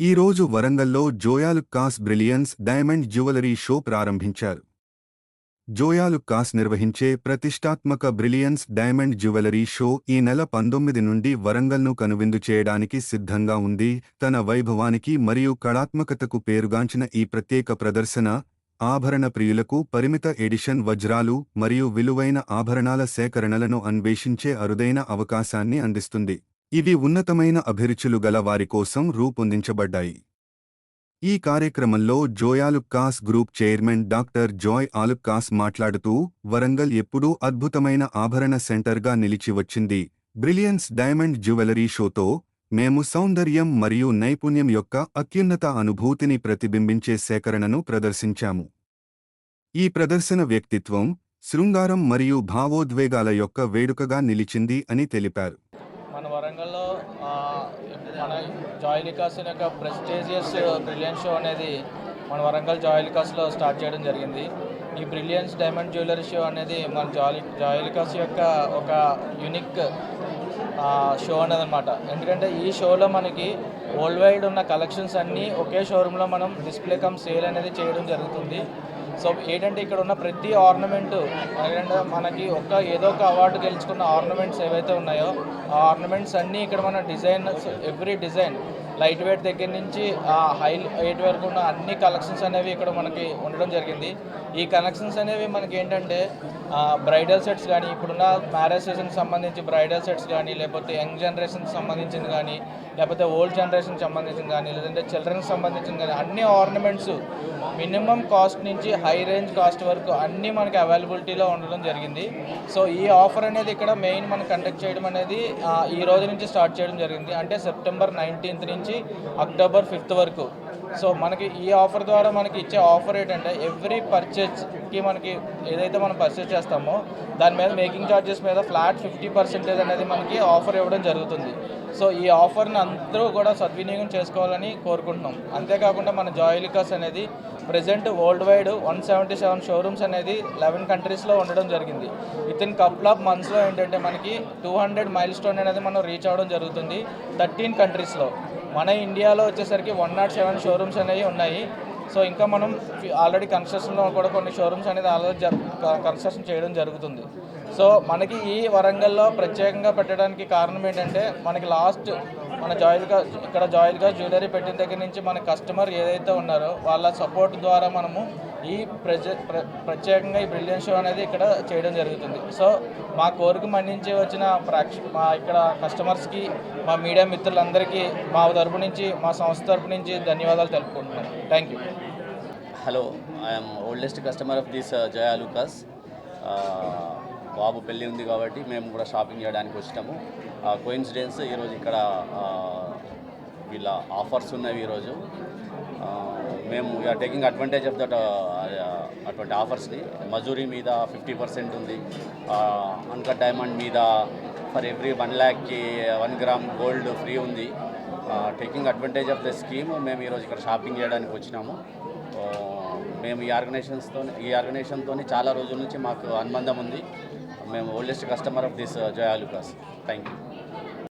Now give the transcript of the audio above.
ఈ రోజు వరంగల్లో Joyalukkas brilliance diamond jewellery show ప్రారంభించారు. జోయాలుక్కాస్ నిర్వహించే ప్రతిష్టాత్మక బ్రిలియన్స్ డైమండ్ జ్యువెలరీ షో ఈ నెల పంతొమ్మిది నుండి వరంగల్ను కనువిందు చేయడానికి సిద్ధంగా ఉంది. తన వైభవానికి మరియు కళాత్మకతకు పేరుగాంచిన ఈ ప్రత్యేక ప్రదర్శన ఆభరణ ప్రియులకు పరిమిత ఎడిషన్ వజ్రాలు మరియు విలువైన ఆభరణాల సేకరణలను అన్వేషించే అరుదైన అవకాశాన్ని అందిస్తుంది. ఇవి ఉన్నతమైన అభిరుచులు గల వారి కోసం రూపొందించబడ్డాయి. ఈ కార్యక్రమంలో Joyalukkas group chairman doctor Joy Alukkas మాట్లాడుతూ వరంగల్ ఎప్పుడూ అద్భుతమైన ఆభరణ సెంటర్గా నిలిచి వచ్చింది. బ్రిలియన్స్ డైమండ్ జ్యువెలరీ షోతో మేము సౌందర్యం మరియు నైపుణ్యం యొక్క అత్యున్నత అనుభూతిని ప్రతిబింబించే సేకరణను ప్రదర్శించాము. ఈ ప్రదర్శన వ్యక్తిత్వం శృంగారం మరియు భావోద్వేగాల యొక్క వేడుకగా నిలిచింది అని తెలిపారు మన వరంగల్లో ఆ, మన జాయిలికాస్ యొక్క ప్రెస్టేజియస్ బ్రిలియన్స్ షో అనేది మన వరంగల్ జాయిలికాస్లో స్టార్ట్ చేయడం జరిగింది. ఈ బ్రిలియన్స్ డైమండ్ జ్యువెలరీ షో అనేది మన జాలి జాయిలికాస్ యొక్క ఒక యునిక్ షో అనేది అనమాట ఎందుకంటే ఈ షోలో మనకి వరల్డ్ వైడ్ ఉన్న కలెక్షన్స్ అన్నీ ఒకే షోరూంలో మనం డిస్ప్లే కమ్ సేల్ అనేది చేయడం జరుగుతుంది. సో ఏంటంటే ఇక్కడ ఉన్న ప్రతి ఆర్నమెంట్ ఏంటంటే మనకి ఒక ఏదో ఒక అవార్డు గెలుచుకున్న ఆర్నమెంట్స్ ఏవైతే ఉన్నాయో ఆ ఆర్నమెంట్స్ అన్నీ ఇక్కడ మన design every design light weight దగ్గర నుంచి ఆ హై వెయిట్ వరకు ఉన్న అన్ని కలెక్షన్స్ అనేవి ఇక్కడ మనకి ఉండడం జరిగింది. ఈ కలెక్షన్స్ అనేవి మనకి ఏంటంటే బ్రైడల్ సెట్స్ కానీ ఇప్పుడున్న మ్యారేజ్ సీజన్కి సంబంధించి బ్రైడల్ సెట్స్ కానీ లేకపోతే యంగ్ జనరేషన్కి సంబంధించింది కానీ లేకపోతే ఓల్డ్ జనరేషన్కి సంబంధించింది కానీ లేదంటే చిల్డ్రన్కి సంబంధించింది కానీ అన్ని ఆర్నమెంట్స్ మినిమం కాస్ట్ నుంచి హై రేంజ్ కాస్ట్ వరకు అన్నీ మనకి అవైలబిలిటీలో ఉండడం జరిగింది. సో ఈ ఆఫర్ అనేది ఇక్కడ మెయిన్ మనం కండక్ట్ చేయడం అనేది ఈ రోజు నుంచి స్టార్ట్ చేయడం జరిగింది. అంటే సెప్టెంబర్ నైన్టీన్త్ నుంచి అక్టోబర్ ఫిఫ్త్ వరకు. సో మనకి ఈ ఆఫర్ ద్వారా మనకి ఇచ్చే ఆఫర్ ఏంటంటే ఎవ్రీ పర్చేజ్కి మనకి ఏదైతే మనం పర్చేజ్ చేస్తామో దాని మీద మేకింగ్ ఛార్జెస్ మీద ఫ్లాట్ ఫిఫ్టీ పర్సెంటేజ్ అనేది మనకి ఆఫర్ ఇవ్వడం జరుగుతుంది. సో ఈ ఆఫర్ని అందరూ కూడా సద్వినియోగం చేసుకోవాలని కోరుకుంటున్నాం. అంతేకాకుండా మన జాయిలికాస్ అనేది present worldwide one seventy seven showrooms అనేది లెవెన్ కంట్రీస్లో ఉండడం జరిగింది. విత్ ఇన్ కపుల్ ఆఫ్ మంత్స్లో ఏంటంటే మనకి టూ హండ్రెడ్ మైల్ స్టోన్ అనేది మనం రీచ్ అవ్వడం జరుగుతుంది థర్టీన్ కంట్రీస్లో మన ఇండియాలో వచ్చేసరికి వన్ నాట్ సెవెన్ షోరూమ్స్ అనేవి ఉన్నాయి. సో ఇంకా మనం ఆల్రెడీ కన్స్ట్రక్షన్లో కూడా కొన్ని షోరూమ్స్ అనేది ఆల్రెడీ కన్స్ట్రక్షన్ చేయడం జరుగుతుంది. సో మనకి ఈ వరంగల్లో ప్రత్యేకంగా పెట్టడానికి కారణం ఏంటంటే మనకి లాస్ట్ మన జాయిల్గా ఇక్కడ జాయిల్గా జ్యువెలరీ పెట్టిన దగ్గర నుంచి మన కస్టమర్ ఏదైతే ఉన్నారో వాళ్ళ సపోర్ట్ ద్వారా మనము ఈ ప్రజ ప్ర ప్రత్యేకంగా ఈ బ్రిలియన్ షో అనేది ఇక్కడ చేయడం జరుగుతుంది. సో మా కోరిక మన్నించి వచ్చిన ప్రేక్ష మా ఇక్కడ కస్టమర్స్కి మా మీడియా మిత్రులందరికీ మా తరపు నుంచి మా సంస్థ తరపు నుంచి ధన్యవాదాలు తెలుపుకుంటున్నాను. Thank you hello I'm oldest customer of this Joyalukkas బాబు పెళ్ళి ఉంది కాబట్టి మేము కూడా షాపింగ్ చేయడానికి వచ్చినాము కోయిన్సిడెన్స్ ఈరోజు ఇక్కడ వీళ్ళ ఆఫర్స్ ఉన్నవి ఈరోజు మేము we're taking advantage of that అటువంటి ఆఫర్స్ని. మజూరీ మీద ఫిఫ్టీ పర్సెంట్ ఉంది. అన్కట్ డైమండ్ మీద ఫర్ ఎవ్రీ వన్ ల్యాక్కి వన్ గ్రామ్ గోల్డ్ ఫ్రీ ఉంది. Taking advantage of the scheme మేము ఈరోజు ఇక్కడ షాపింగ్ చేయడానికి వచ్చినాము. మేము ఈ ఆర్గనైజేషన్స్తో ఈ ఆర్గనైజేషన్తో చాలా రోజుల నుంచి మాకు అనుబంధం ఉంది. మేము oldest customer of this Joyalukkas thank you